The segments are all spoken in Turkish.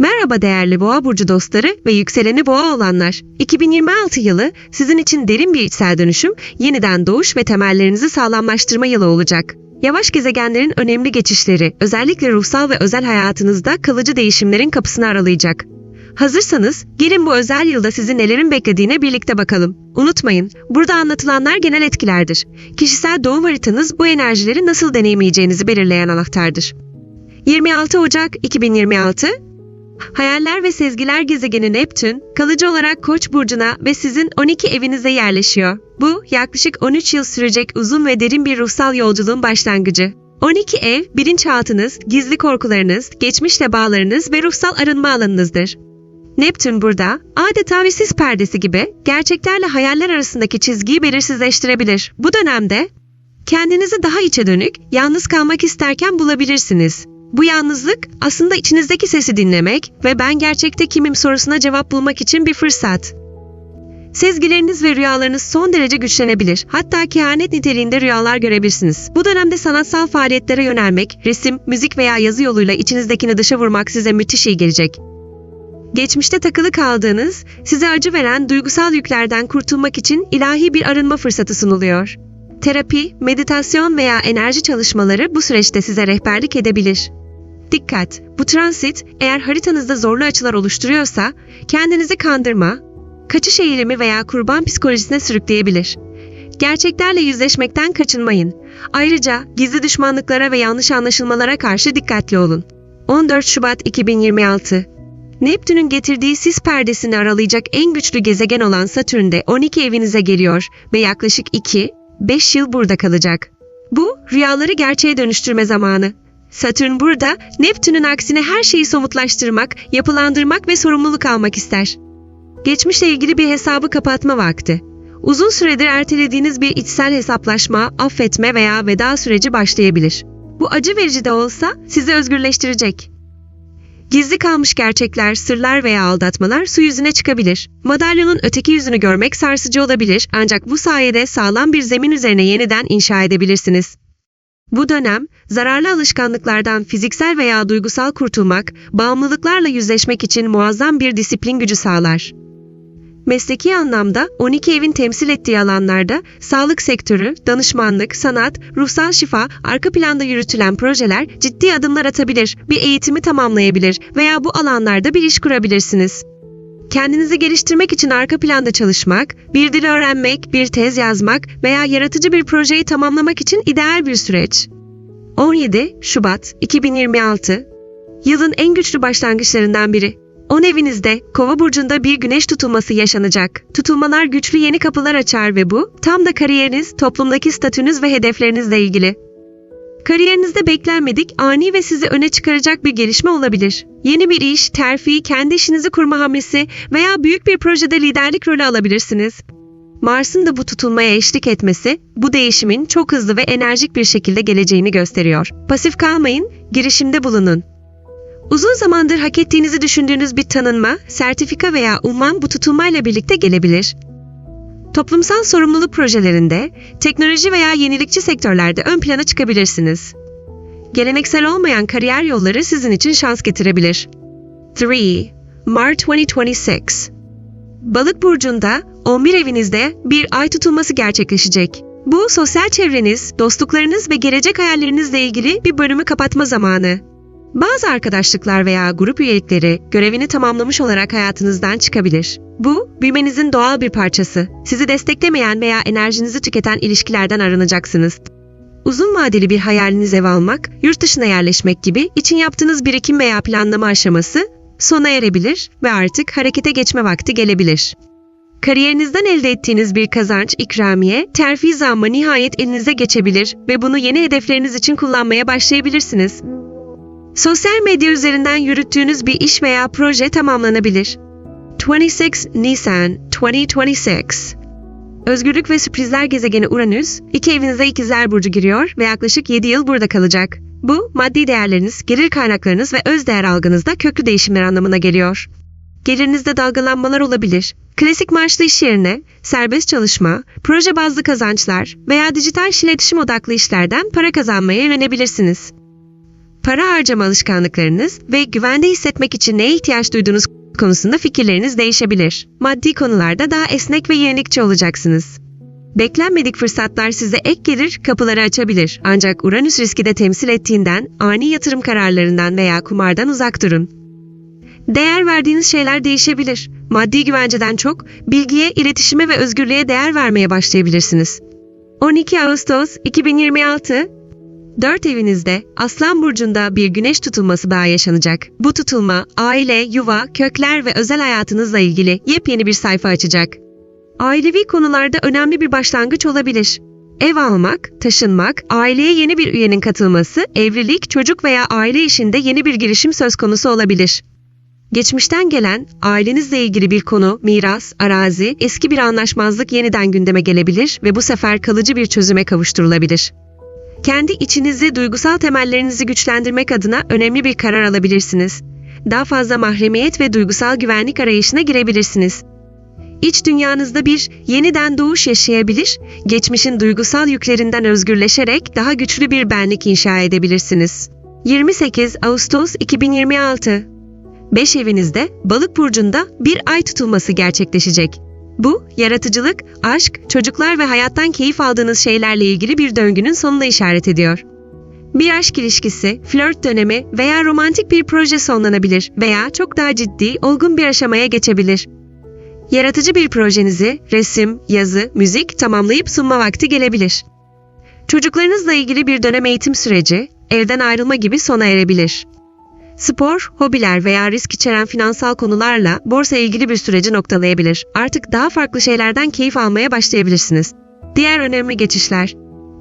Merhaba değerli Boğa burcu dostları ve yükseleni Boğa olanlar. 2026 yılı sizin için derin bir içsel dönüşüm, yeniden doğuş ve temellerinizi sağlamlaştırma yılı olacak. Yavaş gezegenlerin önemli geçişleri, özellikle ruhsal ve özel hayatınızda kalıcı değişimlerin kapısını aralayacak. Hazırsanız gelin bu özel yılda sizi nelerin beklediğine birlikte bakalım. Unutmayın, burada anlatılanlar genel etkilerdir. Kişisel doğum haritanız bu enerjileri nasıl deneyimleyeceğinizi belirleyen anahtardır. 26 Ocak 2026 Hayaller ve sezgiler gezegeni Neptün, kalıcı olarak Koç burcuna ve sizin 12 evinize yerleşiyor. Bu, yaklaşık 13 yıl sürecek uzun ve derin bir ruhsal yolculuğun başlangıcı. 12 ev, bilinçaltınız, gizli korkularınız, geçmişle bağlarınız ve ruhsal arınma alanınızdır. Neptün burada, adeta bir sis perdesi gibi, gerçeklerle hayaller arasındaki çizgiyi belirsizleştirebilir. Bu dönemde, kendinizi daha içe dönük, yalnız kalmak isterken bulabilirsiniz. Bu yalnızlık aslında içinizdeki sesi dinlemek ve ben gerçekte kimim sorusuna cevap bulmak için bir fırsat. Sezgileriniz ve rüyalarınız son derece güçlenebilir. Hatta kehanet niteliğinde rüyalar görebilirsiniz. Bu dönemde sanatsal faaliyetlere yönelmek, resim, müzik veya yazı yoluyla içinizdekini dışa vurmak size müthiş iyi gelecek. Geçmişte takılı kaldığınız, size acı veren duygusal yüklerden kurtulmak için ilahi bir arınma fırsatı sunuluyor. Terapi, meditasyon veya enerji çalışmaları bu süreçte size rehberlik edebilir. Dikkat! Bu transit eğer haritanızda zorlu açılar oluşturuyorsa kendinizi kandırma, kaçış eğilimi veya kurban psikolojisine sürükleyebilir. Gerçeklerle yüzleşmekten kaçınmayın. Ayrıca gizli düşmanlıklara ve yanlış anlaşılmalara karşı dikkatli olun. 14 Şubat 2026 Neptün'ün getirdiği sis perdesini aralayacak en güçlü gezegen olan Satürn de 12 evinize geliyor ve yaklaşık 2-5 yıl burada kalacak. Bu rüyaları gerçeğe dönüştürme zamanı. Satürn burada Neptün'ün aksine her şeyi somutlaştırmak, yapılandırmak ve sorumluluk almak ister. Geçmişle ilgili bir hesabı kapatma vakti. Uzun süredir ertelediğiniz bir içsel hesaplaşma, affetme veya veda süreci başlayabilir. Bu acı verici de olsa sizi özgürleştirecek. Gizli kalmış gerçekler, sırlar veya aldatmalar su yüzüne çıkabilir. Madalyonun öteki yüzünü görmek sarsıcı olabilir ancak bu sayede sağlam bir zemin üzerine yeniden inşa edebilirsiniz. Bu dönem, zararlı alışkanlıklardan fiziksel veya duygusal kurtulmak, bağımlılıklarla yüzleşmek için muazzam bir disiplin gücü sağlar. Mesleki anlamda 12 evin temsil ettiği alanlarda sağlık sektörü, danışmanlık, sanat, ruhsal şifa, arka planda yürütülen projeler ciddi adımlar atabilir, bir eğitimi tamamlayabilir veya bu alanlarda bir iş kurabilirsiniz. Kendinizi geliştirmek için arka planda çalışmak, bir dil öğrenmek, bir tez yazmak veya yaratıcı bir projeyi tamamlamak için ideal bir süreç. 17 Şubat 2026 Yılın en güçlü başlangıçlarından biri. 10 evinizde Kova burcunda bir güneş tutulması yaşanacak. Tutulmalar güçlü yeni kapılar açar ve bu tam da kariyeriniz, toplumdaki statünüz ve hedeflerinizle ilgili. Kariyerinizde beklenmedik, ani ve sizi öne çıkaracak bir gelişme olabilir. Yeni bir iş, terfi, kendi işinizi kurma hamlesi veya büyük bir projede liderlik rolü alabilirsiniz. Mars'ın da bu tutulmaya eşlik etmesi, bu değişimin çok hızlı ve enerjik bir şekilde geleceğini gösteriyor. Pasif kalmayın, girişimde bulunun. Uzun zamandır hak ettiğinizi düşündüğünüz bir tanınma, sertifika veya umman bu tutulmayla birlikte gelebilir. Toplumsal sorumluluk projelerinde, teknoloji veya yenilikçi sektörlerde ön plana çıkabilirsiniz. Geleneksel olmayan kariyer yolları sizin için şans getirebilir. 3. Mart 2026 Balık burcunda 11 evinizde bir ay tutulması gerçekleşecek. Bu sosyal çevreniz, dostluklarınız ve gelecek hayallerinizle ilgili bir bölümü kapatma zamanı. Bazı arkadaşlıklar veya grup üyelikleri görevini tamamlamış olarak hayatınızdan çıkabilir. Bu, büyümenizin doğal bir parçası. Sizi desteklemeyen veya enerjinizi tüketen ilişkilerden arınacaksınız. Uzun vadeli bir hayaliniz ev almak, yurt dışına yerleşmek gibi için yaptığınız birikim veya planlama aşaması sona erebilir ve artık harekete geçme vakti gelebilir. Kariyerinizden elde ettiğiniz bir kazanç, ikramiye, terfi zammı nihayet elinize geçebilir ve bunu yeni hedefleriniz için kullanmaya başlayabilirsiniz. Sosyal medya üzerinden yürüttüğünüz bir iş veya proje tamamlanabilir. 26 Nisan 2026 Özgürlük ve sürprizler gezegeni Uranüs, iki evinize ikizler burcu giriyor ve yaklaşık 7 yıl burada kalacak. Bu, maddi değerleriniz, gelir kaynaklarınız ve öz değer algınızda köklü değişimler anlamına geliyor. Gelirinizde dalgalanmalar olabilir. Klasik maaşlı iş yerine, serbest çalışma, proje bazlı kazançlar veya dijital iletişim odaklı işlerden para kazanmaya yönelebilirsiniz. Para harcama alışkanlıklarınız ve güvende hissetmek için neye ihtiyaç duyduğunuz konusunda fikirleriniz değişebilir. Maddi konularda daha esnek ve yenilikçi olacaksınız. Beklenmedik fırsatlar size ek gelir kapıları açabilir. Ancak Uranüs riski de temsil ettiğinden ani yatırım kararlarından veya kumardan uzak durun. Değer verdiğiniz şeyler değişebilir. Maddi güvenceden çok bilgiye, iletişime ve özgürlüğe değer vermeye başlayabilirsiniz. 12 Ağustos 2026 Dört evinizde Aslan Burcu'nda bir güneş tutulması bağı yaşanacak. Bu tutulma aile, yuva, kökler ve özel hayatınızla ilgili yepyeni bir sayfa açacak. Ailevi konularda önemli bir başlangıç olabilir. Ev almak, taşınmak, aileye yeni bir üyenin katılması, evlilik, çocuk veya aile işinde yeni bir girişim söz konusu olabilir. Geçmişten gelen ailenizle ilgili bir konu, miras, arazi, eski bir anlaşmazlık yeniden gündeme gelebilir ve bu sefer kalıcı bir çözüme kavuşturulabilir. Kendi içinizi, duygusal temellerinizi güçlendirmek adına önemli bir karar alabilirsiniz. Daha fazla mahremiyet ve duygusal güvenlik arayışına girebilirsiniz. İç dünyanızda bir yeniden doğuş yaşayabilir, geçmişin duygusal yüklerinden özgürleşerek daha güçlü bir benlik inşa edebilirsiniz. 28 Ağustos 2026 Beş evinizde balık burcunda bir ay tutulması gerçekleşecek. Bu, yaratıcılık, aşk, çocuklar ve hayattan keyif aldığınız şeylerle ilgili bir döngünün sonuna işaret ediyor. Bir aşk ilişkisi, flört dönemi veya romantik bir proje sonlanabilir veya çok daha ciddi, olgun bir aşamaya geçebilir. Yaratıcı bir projenizi, resim, yazı, müzik tamamlayıp sunma vakti gelebilir. Çocuklarınızla ilgili bir dönem eğitim süreci, evden ayrılma gibi sona erebilir. Spor, hobiler veya risk içeren finansal konularla borsa ilgili bir süreci noktalayabilir. Artık daha farklı şeylerden keyif almaya başlayabilirsiniz. Diğer önemli geçişler.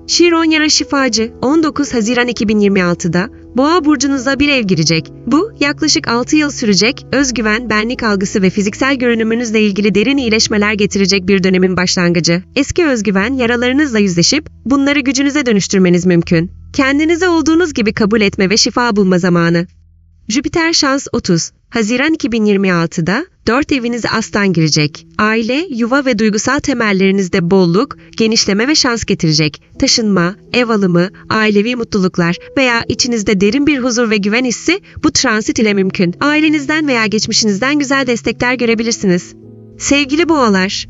Şiron Yara Şifacı 19 Haziran 2026'da Boğa burcunuza bir ev girecek. Bu yaklaşık 6 yıl sürecek, özgüven, benlik algısı ve fiziksel görünümünüzle ilgili derin iyileşmeler getirecek bir dönemin başlangıcı. Eski özgüven, yaralarınızla yüzleşip bunları gücünüze dönüştürmeniz mümkün. Kendinizi olduğunuz gibi kabul etme ve şifa bulma zamanı. Jüpiter Şans 30. Haziran 2026'da 4 evinize aslan girecek. Aile, yuva ve duygusal temellerinizde bolluk, genişleme ve şans getirecek. Taşınma, ev alımı, ailevi mutluluklar veya içinizde derin bir huzur ve güven hissi bu transit ile mümkün. Ailenizden veya geçmişinizden güzel destekler görebilirsiniz. Sevgili boğalar,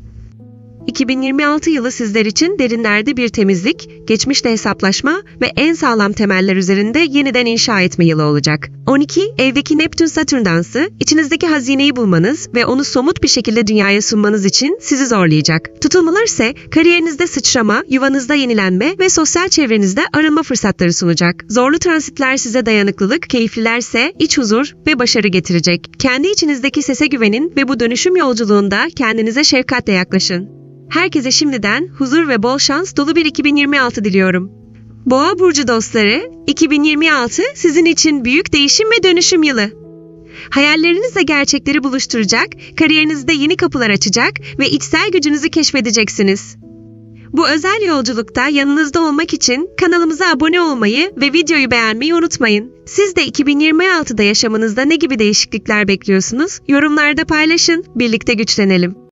2026 yılı sizler için derinlerde bir temizlik, geçmişle hesaplaşma ve en sağlam temeller üzerinde yeniden inşa etme yılı olacak. 12. Evdeki Neptün-Satürn dansı, içinizdeki hazineyi bulmanız ve onu somut bir şekilde dünyaya sunmanız için sizi zorlayacak. Tutulmalar ise kariyerinizde sıçrama, yuvanızda yenilenme ve sosyal çevrenizde arınma fırsatları sunacak. Zorlu transitler size dayanıklılık, keyiflilerse iç huzur ve başarı getirecek. Kendi içinizdeki sese güvenin ve bu dönüşüm yolculuğunda kendinize şefkatle yaklaşın. Herkese şimdiden huzur ve bol şans dolu bir 2026 diliyorum. Boğa burcu dostları, 2026 sizin için büyük değişim ve dönüşüm yılı. Hayallerinizle gerçekleri buluşturacak, kariyerinizde yeni kapılar açacak ve içsel gücünüzü keşfedeceksiniz. Bu özel yolculukta yanınızda olmak için kanalımıza abone olmayı ve videoyu beğenmeyi unutmayın. Siz de 2026'da yaşamınızda ne gibi değişiklikler bekliyorsunuz? Yorumlarda paylaşın, birlikte güçlenelim.